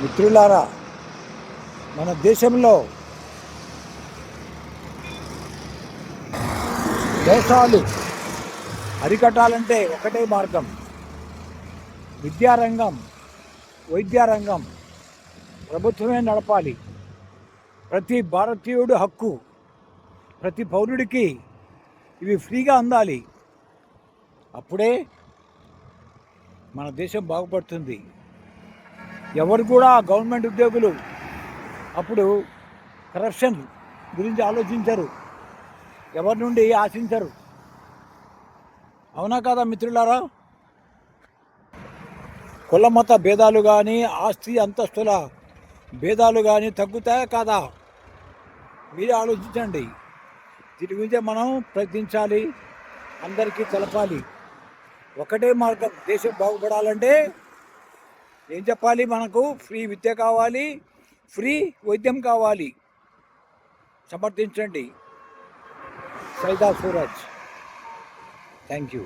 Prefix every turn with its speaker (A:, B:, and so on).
A: మిత్రులారా మన దేశంలో దోషాలు అరికట్టాలంటే ఒకటే మార్గం. విద్యారంగం వైద్యారంగం ప్రభుత్వమే నడపాలి. ప్రతి భారతీయుడు హక్కు ప్రతి పౌరుడికి ఇవి ఫ్రీగా అందాలి. అప్పుడే మన దేశం బాగుపడుతుంది. ఎవరు కూడా గవర్నమెంట్ ఉద్యోగులు అప్పుడు కరప్షన్ గురించి ఆలోచించరు. ఎవరి నుండి ఆశించరు. అవునా కదా మిత్రులారా? కుల మత భేదాలు కానీ ఆస్తి అంతస్తుల భేదాలు కానీ తగ్గుతాయా కాదా? మీరే ఆలోచించండి. దీని గురించి మనం ప్రయత్నించాలి. అందరికీ తెలపాలి. ఒకటే మార్గం దేశం బాగుపడాలంటే ఏం చెప్పాలి మనకు? ఫ్రీ విద్య కావాలి ఫ్రీ వైద్యం కావాలి. సమర్థించండి. సైదా సూరజ్. Thank you